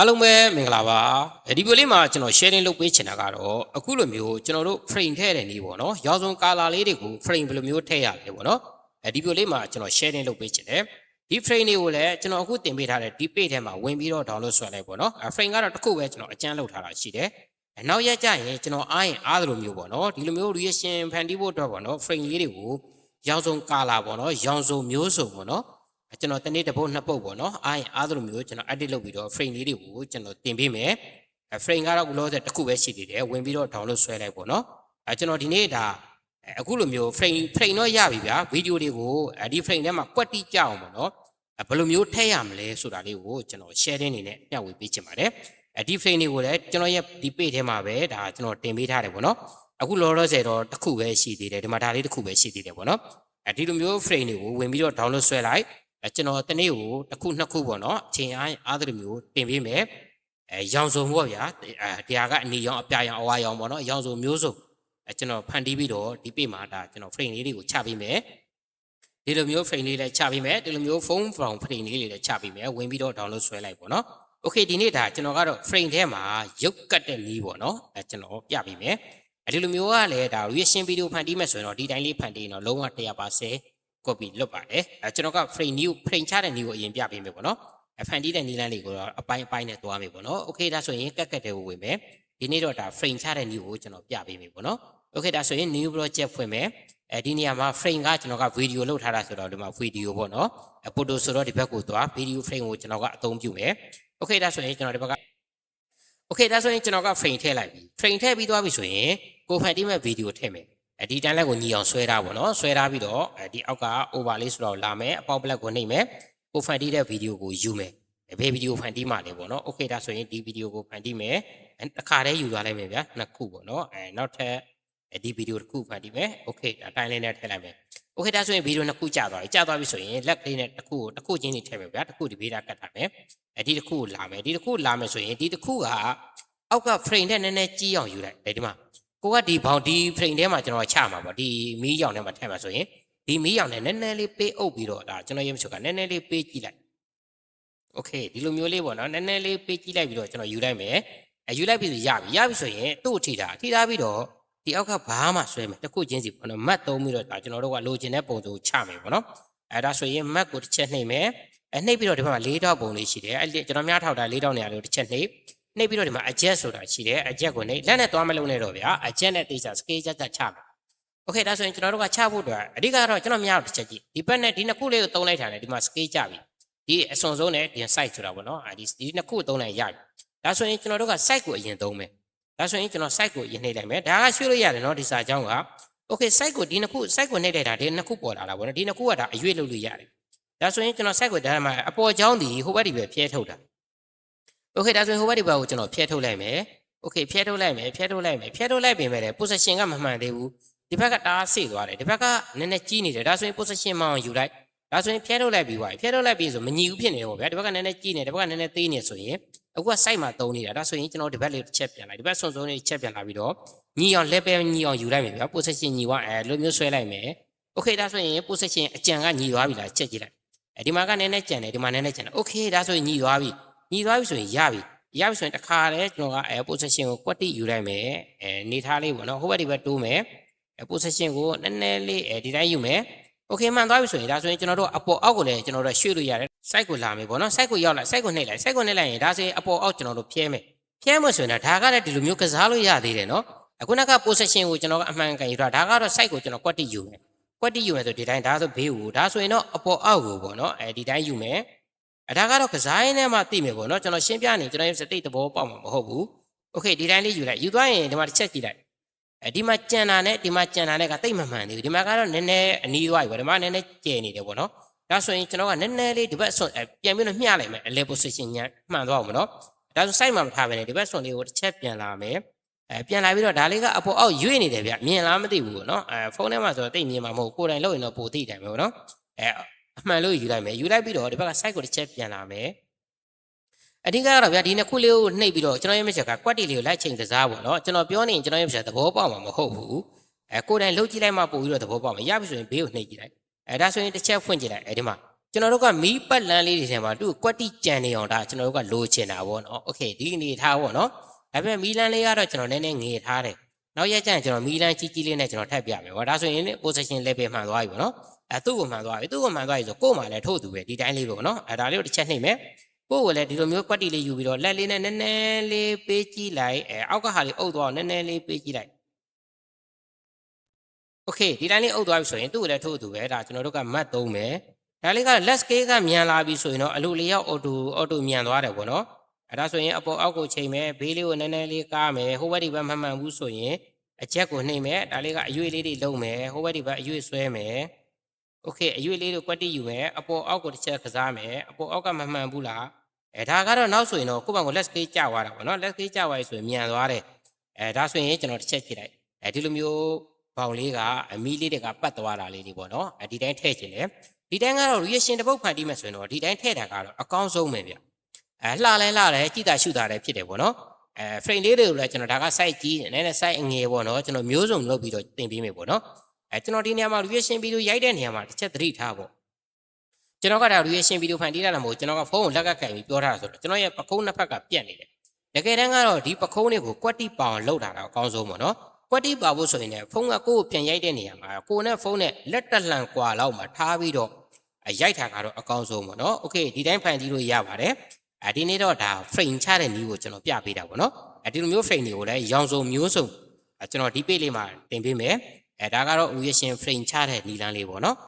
အားလုံးပဲမင်္ဂလာပါဒီဗီဒီယိုလေးမှာကျွန်တော် sharing လုပ်ပေးချင်တာကတော့အခုလိုမျိုးကျွန်တော်တို့ frame ထည့်တဲ့နည်းပေါ့နော်ရောင်စုံ color လေးတွေကို frame ဘယ်လိုမျိုးထည့်ရလဲပေါ့နော်အဲဒီဗီဒီယိုလေးမှာကျွန်တော် sharing လုပ်ပေးချင်တယ်ဒီ frame တွေကိုလည်းကျွန်တော်အခုတင်ပေးထားတဲ့ဒီ page ထဲမှာဝင်ပြီးတော့ download ဆွဲလိုက်ပေါ့နော်အဲ frame ကတော့တစ်ခုပဲကျွန်တော်အကျန်းလုပ်ထားတာရှိတယ်အဲနောက်ရက်ကျရင်ကျွန်တော်အားရင်အားသလိုမျိုးပေါ့နော်ဒီလိုမျိုး reaction ဖန်တီးဖို့အတွက်ပေါ့နော် frame လေးတွေကိုရောင်စုံ color ပေါ့နော်ရောင်စုံမျိုးစုံပေါ့နော် ကျွန်တော်တနေ့တစ်ပုတ်နှစ်ပုတ်ပေါ့နော်အားရင်အားသလိုမျိုးကျွန်တော် edit လုပ်ပြီးတော့ frame လေးတွေကိုကျွန်တော်တင်ပေးမယ်အဲ frame ကတော့ဘလို့ဆိုတစ်ခုပဲရှိသေးတယ်ဝင်ပြီးတော့ download ဆွဲလိုက်ပေါ့နော်အဲကျွန်တော်ဒီနေ့ဒါအခုလိုမျိုး frame frame တော့ရပြီဗျာဗီဒီယိုတွေကိုအဲဒီ frame ထဲမှာကွက်တိကြအောင်ပေါ့နော်အဲဘယ်လိုမျိုးထည့်ရမလဲဆိုတာလေးကိုကျွန်တော် sharing အနေနဲ့မျှဝေပေးချင်ပါတယ်အဲဒီ frame တွေကိုလည်းကျွန်တော်ရဲ့ဒီ page ထဲမှာပဲဒါကျွန်တော်တင်ပေးထားတယ်ပေါ့နော်အခုလောလောဆယ်တော့တစ်ခုပဲရှိသေးတယ်ဒီမှာဒါလေးတစ်ခုပဲရှိသေးတယ်ပေါ့နော်အဲဒီလိုမျိုး frame တွေကိုဝင်ပြီးတော့ download ဆွဲလိုက် အဲကျွန်တော်တနေ့ကိုတစ်ခုနှစ်ခုပေါ့နော်အချိန်အားအားသလိုမျိုးတင်ပေးမယ်အဲရောင်စုံပေါ့ဗျာအဲတရားကအနီရောင်အပြာရောင်အဝါရောင်ပေါ့နော်ရောင်စုံမျိုးစုံအဲကျွန်တော်ဖန်တီးပြီးတော့ဒီပေမှာဒါကျွန်တော် frame လေးတွေကိုချပေးမယ်ဒီလိုမျိုး frame လေးလည်းချပေးမယ်ဒီလိုမျိုး phone from frame လေးတွေလည်းချပေးမယ်ဝင်ပြီးတော့ download ဆွဲလိုက်ပေါ့နော် okay ဒီနေ့ဒါကျွန်တော်ကတော့ frame ထဲမှာရုပ်ကတ်တဲ့နည်းပေါ့နော်အဲကျွန်တော်ပြပေးမယ်အဲဒီလိုမျိုးကလည်းဒါ reaction video ဖန်တီးမယ်ဆိုရင်တော့ဒီတိုင်းလေးဖန်တီးရင်တော့လုံးဝ100% copy လွတ်ပါတယ်အဲကျွန်တော်က frame new frame ချတဲ့ new ကိုအရင်ပြပေးမယ်ပေါ့နော်အဖန်တီးတဲ့နည်းလမ်းလေးကိုတော့အပိုင်းအပိုင်းနဲ့သွားမယ်ပေါ့နော် okay ဒါဆိုရင်ကက်ကက်တဲ့ကိုဝင်မယ်ဒီနေ့တော့ဒါ frame ချတဲ့ new ကိုကျွန်တော်ပြပေးမယ်ပေါ့နော် okay ဒါဆိုရင် new project ဖွင့်မယ်အဲဒီနေရာမှာ frame ကကျွန်တော်က video လုပ်ထားတာဆိုတော့ဒီမှာ video ပေါ့နော်အ photo ဆိုတော့ဒီဘက်ကိုသွား video frame ကိုကျွန်တော်ကအသုံးပြုမယ် okay ဒါဆိုရင်ကျွန်တော်ဒီဘက်က okay ဒါဆိုရင်ကျွန်တော်က frame ထည့်လိုက်ပြီ frame ထည့်ပြီးသွားပြီဆိုရင်ကိုဖန်တီးမဲ့ video ထည့်မယ် အဲဒီတန်းလက်ကိုညီအောင်ဆွဲထားပါတော့ဆွဲထားပြီးတော့အဲဒီအောက်က over လေးဆိုတော့လာမယ်အပေါက် black ကိုနှိပ်မယ်ကိုဖန်တီးတဲ့ video ကိုယူမယ်ဘယ် video ဖန်တီးမှလဲပေါ့နော် okay ဒါဆိုရင်ဒီ video ကိုဖန်တီးမယ်တစ်ခါတည်းယူသွားလိုက်မယ်ဗျာနှစ်ခုပေါ့နော်အဲနောက်ထပ်ဒီ video တစ်ခုဖန်တီးမယ် okay အတိုင်းလေးနဲ့ထည့်လိုက်မယ် okay ဒါဆိုရင် video နှစ်ခုကြာသွားပြီကြာသွားပြီဆိုရင်လက်ကလေးနဲ့တစ်ခုကိုတစ်ခုချင်းစီထည့်မယ်ဗျာတစ်ခုဒီ beta ကတ်ထားမယ်အဲဒီတစ်ခုကိုလာမယ်ဒီတစ်ခုလာမယ်ဆိုရင်ဒီတစ်ခုကအောက်က frame နဲ့နည်းနည်းကြီးအောင်ယူလိုက်ဒီမှာ ကိုကဒီဘောင်ဒီ frame ထဲမှာကျွန်တော်ချမှာပေါ့ဒီမီးရောင်ထဲမှာထည့်မှာဆိုရင်ဒီမီးရောင်နဲ့နည်းနည်းလေးပေးအုပ်ပြီးတော့ဒါကျွန်တော်ရုပ်ချက်ကနည်းနည်းလေးပေးကြည့်လိုက်โอเคဒီလိုမျိုးလေးပေါ့နော်နည်းနည်းလေးပေးကြည့်လိုက်ပြီးတော့ကျွန်တော်ယူလိုက်မယ်အဲယူလိုက်ပြီးဆိုရပြီရပြီဆိုရင်သူ့အထိတာထိထားပြီးတော့ဒီအောက်ကဘာမှဆွဲမယ်တစ်ခုချင်းစီပေါ့နော်မတ်သုံးပြီးတော့ဒါကျွန်တော်တို့ကလိုချင်တဲ့ပုံစံကိုချမယ်ပေါ့နော်အဲဒါဆိုရင်မတ်ကိုတစ်ချက်နှိပ်မယ်အဲနှိပ်ပြီးတော့ဒီဘက်မှာ၄တောက်ပုံလေးရှိတယ်အဲကျွန်တော်များထောက်တာ၄တောက်နေရာလေးကိုတစ်ချက်နှိပ် နှိပ်ပြီးတော့ဒီမှာ adjust ဆိုတာရှိတယ် adjust ကိုနှိပ်လက်နဲ့သွားမလုံးနဲ့တော့ဗျာ adjust နဲ့တိကျ scale ကြက်ကြက်ချမှာ okay ဒါဆိုရင်ကျွန်တော်တို့ကချဖို့အတွက်အဓိကတော့ကျွန်တော်များတော့တစ်ချက်ကြည့်ဒီဘက်နဲ့ဒီနှစ်ခုလေးကိုသုံးလိုက်တာနဲ့ဒီမှာ scale ကြပြီဒီအစွန်ဆုံးနဲ့ဒီ site ဆိုတာပေါ့နော်အဲဒီဒီနှစ်ခုသုံးလိုက်ရပြီဒါဆိုရင်ကျွန်တော်တို့က site ကိုအရင်သုံးမယ်ဒါဆိုရင်ကျွန်တော် site ကိုအရင်နှိပ်လိုက်မယ်ဒါကရွှေ့လို့ရတယ်နော်ဒီစာကြောင်းက okay site ကိုဒီနှစ်ခု site ကိုနှိပ်လိုက်တာဒီနှစ်ခုပေါ်လာတာပေါ့နော်ဒီနှစ်ခုကဒါအရွေ့လုပ်လို့ရတယ်ဒါဆိုရင်ကျွန်တော် site ကိုဒါမှအပေါ်ကြောင်းဒီဟိုဘက်ဒီပဲဖျဲထုတ်တာ โอเคဒါဆိုရင်ဟိုဘက်ဒီဘက်ကိုကျွန်တော်ဖျက်ထုတ်လိုက်မယ်โอเคဖျက်ထုတ်လိုက်မယ်ဖျက်ထုတ်လိုက်မယ်ဖျက်ထုတ်လိုက်ပြင်မဲ့လေ position ကမမှန်သေးဘူးဒီဘက်ကတားဆိတ်သွားတယ်ဒီဘက်ကနည်းနည်းကြီးနေတယ်ဒါဆိုရင် position မှအောင်ယူလိုက်ဒါဆိုရင်ဖျက်ထုတ်လိုက်ပြီးပါဖျက်ထုတ်လိုက်ပြီးဆိုမညီဘူးဖြစ်နေတယ်ပေါ့ဗျာဒီဘက်ကနည်းနည်းကြီးနေတယ်ဒီဘက်ကနည်းနည်းသေးနေဆိုရင်အခုက site မှာတုံးနေတာဒါဆိုရင်ကျွန်တော်ဒီဘက်လေးတစ်ချက်ပြန်လိုက်ဒီဘက်ဆွန်စုံလေးတစ်ချက်ပြန်လာပြီးတော့ညီအောင် level ညီအောင်ယူလိုက်မယ်ဗျာ position ညီသွားအဲလိုမျိုးဆွဲလိုက်မယ်โอเคဒါဆိုရင် position အကြံကညီသွားပြီလားချက်ကြည့်လိုက်အဲဒီမှာကနည်းနည်းကြံတယ်ဒီမှာနည်းနည်းကြံတယ်โอเคဒါဆိုရင်ညီသွားပြီ ညီသွားပြီဆိုရင်ရပြီ ရပြီဆိုရင်တစ်ခါတည်းကျွန်တော်ကအဲ position ကိုကွက်တိယူလိုက်မယ်အဲနေထားလေးပေါ့နော်ဟိုဘက်ဒီဘက်တိုးမယ်အဲ position ကိုနည်းနည်းလေးအဲဒီတိုင်းယူမယ်โอเคမှန်သွားပြီဆိုရင်ဒါဆိုရင်ကျွန်တော်တို့အပေါ်အောက်ကိုလည်းကျွန်တော်တို့ရွှေ့လို့ရတယ် site ကိုလာမယ်ပေါ့နော် site ကိုရောက်လာ site ကိုနှိပ်လိုက် site ကိုနှိပ်လိုက်ရင်ဒါဆိုရင်အပေါ်အောက်ကျွန်တော်တို့ဖြဲမယ်ဖြဲမယ်ဆိုရင်ဒါကလည်းဒီလိုမျိုးကစားလို့ရသေးတယ်နော်အခုနက position ကိုကျွန်တော်ကအမှန်ကန်ယူတာဒါကတော့ site ကိုကျွန်တော်ကွက်တိယူမယ်ကွက်တိယူမယ်ဆိုဒီတိုင်းဒါဆိုဘေးကိုဒါဆိုရင်တော့အပေါ်အောက်ကိုပေါ့နော်အဲဒီတိုင်းယူမယ် အဲဒါကတော့ကစားရင်းနဲ့မှသိမယ်ပေါ့နော်ကျွန်တော်ရှင်းပြနေကျွန်တော်ရဲ့စတိတ်သဘောပေါက်မှာမဟုတ်ဘူးโอเคဒီတိုင်းလေးယူလိုက်ယူသွားရင်ဒီမှာတစ်ချက်ကြည့်လိုက်အဲဒီမှာကြံတာနဲ့ဒီမှာကြံတာနဲ့ကတိတ်မမှန်သေးဘူးဒီမှာကတော့နည်းနည်းအနီးသွားပြီပေါ့ဒီမှာနည်းနည်းကျယ်နေတယ်ပေါ့နော်ဒါဆိုရင်ကျွန်တော်ကနည်းနည်းလေးဒီဘက်ဆွန်ပြန်ပြီးတော့မျှလိုက်မယ် level position ညမှန်သွားအောင်ပေါ့နော်ဒါဆို site မှာမထားဘဲနဲ့ဒီဘက်ဆွန်လေးကိုတစ်ချက်ပြန်လာမယ်အဲပြန်လာပြီးတော့ဒါလေးကအပေါ်အောက်ရွေ့နေတယ်ဗျမြင်လားမသိဘူးပေါ့နော်အဲဖုန်းထဲမှာဆိုတော့တိတ်မြင်မှာမဟုတ်ကိုယ်တိုင်လုပ်ရင်တော့ပိုသိတယ်ပေါ့နော်အဲ အမှန်လို့ယူလိုက်မယ်ယူလိုက်ပြီးတော့ဒီဘက်က site ကိုတစ်ချက်ပြန်လာမယ်အဓိကကတော့ဗျာဒီနှစ်ခုလေးကိုနှိပ်ပြီးတော့ကျွန်တော်ရဲ့မချက်ကကွက်တီလေးကိုလိုက်ချိန်ကစားပေါ့နော်ကျွန်တော်ပြောနေရင်ကျွန်တော်ရဲ့မချက်သဘောပေါက်မှာမဟုတ်ဘူးအဲကိုယ်တိုင်လှုပ်ကြည့်လိုက်မှပို့ပြီးတော့သဘောပေါက်မှာရပြီဆိုရင်ဘေးကိုနှိပ်ကြည့်လိုက်အဲဒါဆိုရင်တစ်ချက်ဖွင့်ကြည့်လိုက်အဲဒီမှာ ကျွန်တော်တို့ကမီးပတ်လန်းလေးတွေထဲမှာသူ့ကိုကွက်တိကြံနေအောင်ဒါကျွန်တော်တို့ကလိုချင်တာပေါ့နော်โอเคဒီအနေထားပေါ့နော်ဒါပေမဲ့မီးလန်းလေးကတော့ကျွန်တော်နည်းနည်းငေထားတယ်နောက်ရက်ကျရင်ကျွန်တော်မီးလန်းကြီးကြီးလေးနဲ့ကျွန်တော်ထပ်ပြမယ်ပေါ့ဒါဆိုရင် position level မှန်သွားပြီပေါ့နော် အဲသူ့ကိုမှန်သွားပြီသူ့ကိုမှန်သွားပြီဆိုကို့မှလည်းထို့သူပဲဒီတိုင်းလေးပဲပေါ့နော်အဲဒါလေးကိုတစ်ချက်နှိပ်မယ်ကို့ကိုလည်းဒီလိုမျိုးကွက်တိလေးယူပြီးတော့လက်လေးနဲ့နည်းနည်းလေးပေးကြည့်လိုက်အဲအောက်ကဟာလေးအုပ်သွားအောင်နည်းနည်းလေးပေးကြည့်လိုက် โอเคဒီတိုင်းလေးအုပ်သွားပြီဆိုရင်သူ့ကိုလည်းထို့သူပဲဒါကျွန်တော်တို့ကမတ်သုံးမယ်ဒါလေးက let scale ကမြန်လာပြီဆိုရင်တော့အလိုလေးရောက် auto auto မြန်သွားတယ်ပေါ့နော်အဲဒါဆိုရင်အပေါ်အောက်ကိုချိန်မယ်ဘေးလေးကိုနည်းနည်းလေးကားမယ်ဟိုဘက်ဒီဘက်မမှန်ဘူးဆိုရင်အချက်ကိုနှိမ့်မယ်ဒါလေးကအရွေလေးတွေလုံးမယ်ဟိုဘက်ဒီဘက်အရွေဆွဲမယ် โอเคအရွေလေးကိုကွက်တိယူမယ်အပေါ်အောက်ကိုတစ်ချက်ကစားမယ်အပေါ်အောက်ကမမှန်ဘူးလားအဲဒါကတော့နောက်ဆိုရင်တော့ကိုယ့်ဘက်ကို let scale ကျသွားတာပေါ့နော် let scale ကျသွားပြီဆိုရင်မြန်သွားတယ်အဲဒါဆိုရင်ကျွန်တော်တစ်ချက်ကြည့်လိုက်အဲဒီလိုမျိုး ဘောင်လေးကအမီးလေးတွေကပတ်သွားတာလေးတွေပေါ့နော်အဲဒီတိုင်းထည့်ခြင်းလေဒီတိုင်းကတော့ reaction တစ်ပုတ်ဖန်တီးမယ်ဆိုရင်တော့ဒီတိုင်းထည့်တာကတော့အကောင်းဆုံးပဲဗျအဲလှလဲလှလဲကြည်တာရှုတာလည်းဖြစ်တယ်ပေါ့နော်အဲ frame လေးတွေကိုလည်းကျွန်တော်ဒါက site ကြီးနည်းနည်း site အငယ်ပေါ့နော်ကျွန်တော်မျိုးစုံလုပ်ပြီးတော့တင်ပေးမယ်ပေါ့နော် အဲကျွန်တော်ဒီနေရာမှာ reaction video ရိုက်တဲ့နေရာမှာတစ်ချက်သတိထားပေါ့ကျွန်တော်ကဒါ reaction video ဖန်တီးရတာမဟုတ်ကျွန်တော်ကဖုန်းကိုလက်ကကင်ပြီးပြောထားတာဆိုတော့ကျွန်တော်ရဲ့ပကုံးနှစ်ဖက်ကပြက်နေတယ်တကယ်တမ်းကတော့ဒီပကုံးလေးကိုကွက်တိပအောင်လှုပ်တာတော့အကောင်းဆုံးပေါ့နော်ကွက်တိပါဖို့ဆိုရင်လည်းဖုန်းကကိုယ့်ကိုပြန်ရိုက်တဲ့နေရာမှာကိုယ်နဲ့ဖုန်းနဲ့လက်တက်လှန်ကွာလောက်မှာထားပြီးတော့အရိုက်တာကတော့အကောင်းဆုံးပေါ့နော်။ Okay ဒီတိုင်းဖန်တီးလို့ရပါတယ်။အဲဒီနေ့တော့ဒါ frame ချတဲ့နည်းကိုကျွန်တော်ပြပေးတာပေါ့နော်။အဲဒီလိုမျိုး frame တွေကိုလည်းရောင်စုံမျိုးစုံအဲကျွန်တော်ဒီ page လေးမှာတင်ပေးမယ်။ အဲဒါကတော့ reaction frame ချတဲ့နည်းလမ်းလေးပေါ့နော်။